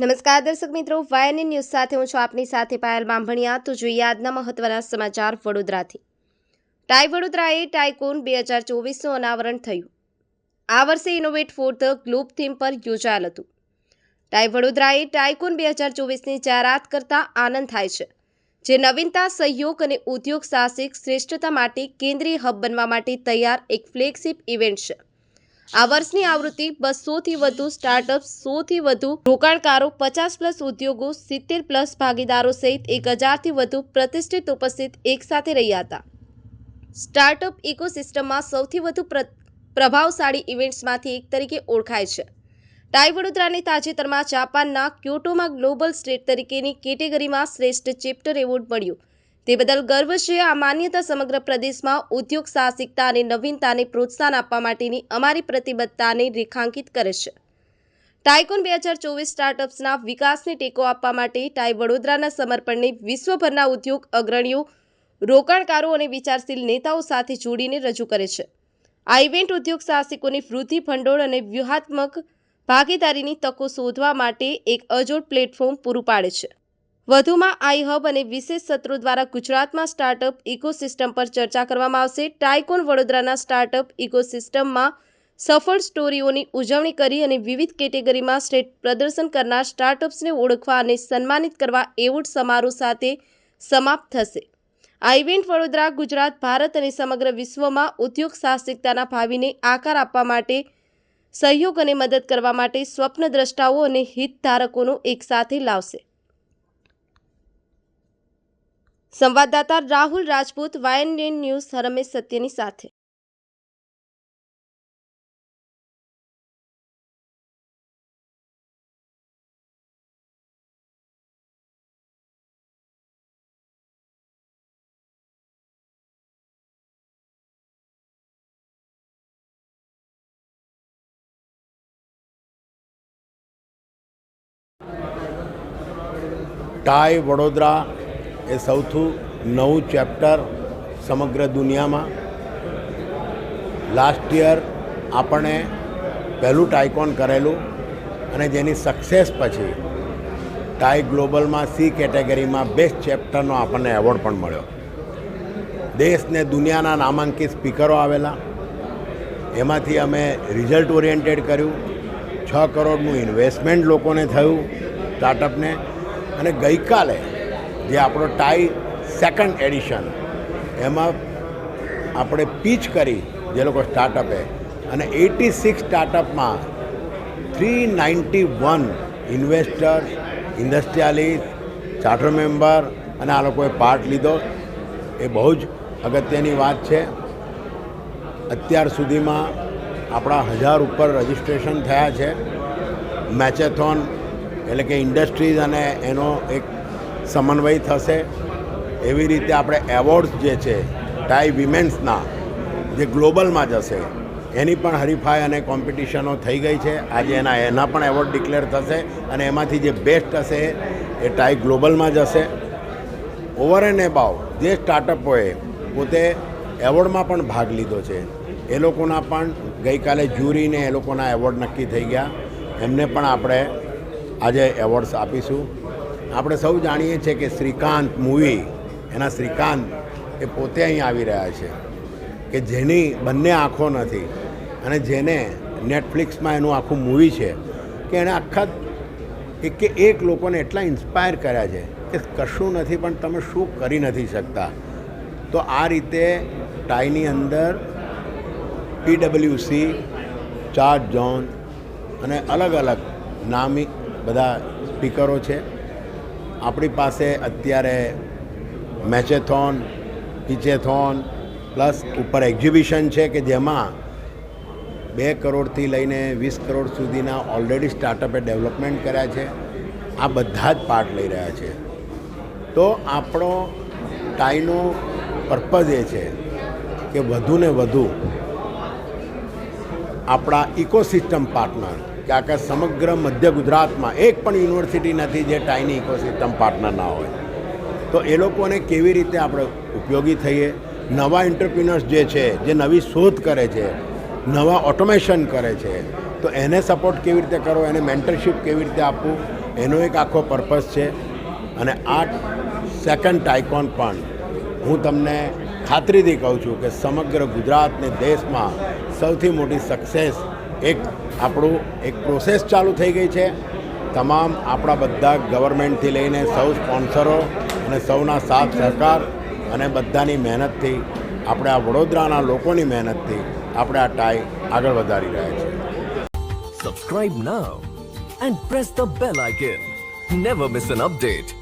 નમસ્કાર દર્શક મિત્રો વાયની ન્યૂઝ સાથે હું છું આપની સાથે પાયલ બાંભણિયા. તો જોઈએ આજના મહત્વના સમાચાર વડોદરાથી. ટાઈ વડોદરાએ ટાઈકોન બે હજાર ચોવીસનું અનાવરણ થયું. આ વર્ષે innovate for the globe theme પર યોજાયેલ હતું. ટાઈ વડોદરાએ ટાઈકોન બે હજાર ચોવીસની જાહેરાત કરતા આનંદ થાય છે. જે નવીનતા, સહયોગ અને ઉદ્યોગ સાહસિક શ્રેષ્ઠતા માટે કેન્દ્રીય હબ બનવા માટે તૈયાર એક ફ્લેગશિપ ઇવેન્ટ છે. આ વર્ષની આવૃત્તિ બસોથી વધુ સ્ટાર્ટઅપ સોથી વધુ રોકાણકારો, પચાસ પ્લસ ઉદ્યોગો, સિત્તેર પ્લસ ભાગીદારો સહિત એક હજારથી વધુ પ્રતિષ્ઠિત ઉપસ્થિત એકસાથે રહ્યા હતા. સ્ટાર્ટઅપ ઇકોસિસ્ટમમાં સૌથી વધુ પ્રભાવશાળી ઇવેન્ટ્સમાંથી એક તરીકે ઓળખાય છે. ટાઈ વડોદરાને તાજેતરમાં જાપાનના ક્યોટોમાં ગ્લોબલ સ્ટેટ તરીકેની કેટેગરીમાં શ્રેષ્ઠ ચેપ્ટર એવોર્ડ મળ્યો. તે બદલ ગર્વ છે. આ માન્યતા સમગ્ર પ્રદેશમાં ઉદ્યોગ સાહસિકતા અને નવીનતાને પ્રોત્સાહન આપવા માટેની અમારી પ્રતિબદ્ધતાને રેખાંકિત કરે છે. ટાઇકોન બે હજાર ચોવીસ સ્ટાર્ટઅપ્સના વિકાસને ટેકો આપવા માટે ટાઈ વડોદરાના સમર્પણને વિશ્વભરના ઉદ્યોગ અગ્રણીઓ, રોકાણકારો અને વિચારશીલ નેતાઓ સાથે જોડીને રજૂ કરે છે. આ ઇવેન્ટ ઉદ્યોગ સાહસિકોની વૃદ્ધિ ભંડોળ અને વ્યૂહાત્મક ભાગીદારીની તકો શોધવા માટે એક અજોડ પ્લેટફોર્મ પૂરું પાડે છે. વધુમાં આઈ હબ અને વિશેષ સત્રો દ્વારા ગુજરાતમાં સ્ટાર્ટઅપ ઇકોસિસ્ટમ પર ચર્ચા કરવામાં આવશે. ટાઇકોન વડોદરાના સ્ટાર્ટઅપ ઇકોસિસ્ટમમાં સફળ સ્ટોરીઓની ઉજવણી કરી અને વિવિધ કેટેગરીમાં સ્ટેટ પ્રદર્શન કરનાર સ્ટાર્ટઅપ્સને ઓળખવા અને સન્માનિત કરવા એવોર્ડ સમારોહ સાથે સમાપ્ત થશે. આ ઇવેન્ટ વડોદરા, ગુજરાત, ભારત અને સમગ્ર વિશ્વમાં ઉદ્યોગ સાહસિકતાના ભાવિને આકાર આપવા માટે સહયોગ અને મદદ કરવા માટે સ્વપ્નદ્રષ્ટાઓ અને હિતધારકોનો એકસાથે લાવશે. સંવાદદાતા રાહુલ રાજપૂત વાયએનએન ન્યૂઝ રમેશ સત્યની સાથે. ટાઈ વડોદરા એ સૌથી નવું ચેપ્ટર સમગ્ર દુનિયામાં. લાસ્ટ યર આપણે પહેલું ટાઇકોન કરેલું અને જેની સક્સેસ પછી ટાઈ ગ્લોબલમાં સી કેટેગરીમાં બેસ્ટ ચેપ્ટરનો આપણને એવોર્ડ પણ મળ્યો. દેશને દુનિયાના નામાંકિત સ્પીકરો આવેલા. એમાંથી અમે રિઝલ્ટ ઓરિએન્ટેડ કર્યું. છ કરોડનું ઇન્વેસ્ટમેન્ટ લોકોને થયું સ્ટાર્ટઅપને અને ગઈકાલે જે આપણો ટાઈ સેકન્ડ એડિશન એમાં આપણે પીચ કરી જે લોકો સ્ટાર્ટઅપે અને eighty six સ્ટાર્ટઅપમાં three ninety one investor industrialist charter member અને આ લોકોએ પાર્ટ લીધો. એ બહુ જ અગત્યની વાત છે. અત્યાર સુધીમાં આપણા હજાર ઉપર રજિસ્ટ્રેશન થયા છે. મેચેથોન એટલે કે ઇન્ડસ્ટ્રીઝ અને એનો એક સમન્વય થશે. એવી રીતે આપણે એવોર્ડ્સ જે છે ટાઈ વિમેન્સના જે ગ્લોબલમાં જશે, એની પણ હરીફાઈ અને કોમ્પિટિશનો થઈ ગઈ છે. આજે એના એના પણ એવોર્ડ ડિક્લેર થશે અને એમાંથી જે બેસ્ટ હશે એ ટાઈ ગ્લોબલમાં જશે. ઓવર એન્ડ એબાવ જે સ્ટાર્ટઅપોએ પોતે એવોર્ડમાં પણ ભાગ લીધો છે. એ લોકોના પણ ગઈકાલે જ્યુરીને એ લોકોના એવોર્ડ નક્કી થઈ ગયા. એમને પણ આપણે આજે એવોર્ડ્સ આપીશું. આપણે સૌ જાણીએ છીએ કે શ્રીકાંત મૂવી, એના શ્રીકાંત એ પોતે અહીં આવી રહ્યા છે કે જેની બંને આંખો નથી અને જેને નેટફ્લિક્સમાં એનું આખું મૂવી છે કે એણે આખા એક કે એક લોકોને એટલા ઇન્સ્પાયર કર્યા છે કે કશું નથી પણ તમે શું કરી નથી શકતા. તો આ રીતે ટાઈની અંદર પીડબ્લ્યુસી ચાર્જ ઝોન અને અલગ અલગ નામી બધા સ્પીકરો છે. આપણી પાસે અત્યારે મેચેથોન, પિચેથોન, પ્લસ ઉપર એક્ઝિબિશન છે કે જેમાં બે કરોડથી લઈને વીસ કરોડ સુધીના ઓલરેડી સ્ટાર્ટઅપે ડેવલપમેન્ટ કર્યા છે. આ બધા જ પાર્ટ લઈ રહ્યા છે. તો આપણો ટાઈનો પર્પઝ એ છે કે વધુ ને વધુ આપણા ઇકોસિસ્ટમ પાર્ટનર કે આખા સમગ્ર મધ્ય ગુજરાતમાં, એક પણ યુનિવર્સિટી નથી જે ટાઈની ઇકોસિસ્ટમ પાર્ટનર ના હોય. તો એ લોકોને કેવી રીતે આપણે ઉપયોગી થઈએ? નવા એન્ટરપ્રિનર્સ જે છે, જે નવી શોધ કરે છે, નવા ઓટોમેશન કરે છે, તો એને સપોર્ટ કેવી રીતે કરવો એને મેન્ટરશિપ કેવી રીતે આપવું? એનો એક આખો પર્પસ છે. અને આ સેકન્ડ ટાઇકોન પણ હું તમને ખાતરીથી કહું છું કે સમગ્ર ગુજરાતને દેશમાં સૌથી મોટી સક્સેસ એક આપણું એક પ્રોસેસ ચાલુ થઈ ગઈ છે. તમામ આપણા બધા ગવર્મેન્ટથી લઈને સૌ સ્પોન્સરો અને સૌના સાથ સહકાર અને બધાની મહેનતથી આપણે આ વડોદરાના લોકોની મહેનતથી આપણે આ ટાઈ આગળ વધારી રહ્યા છીએ. Subscribe now and press the bell icon never miss an update.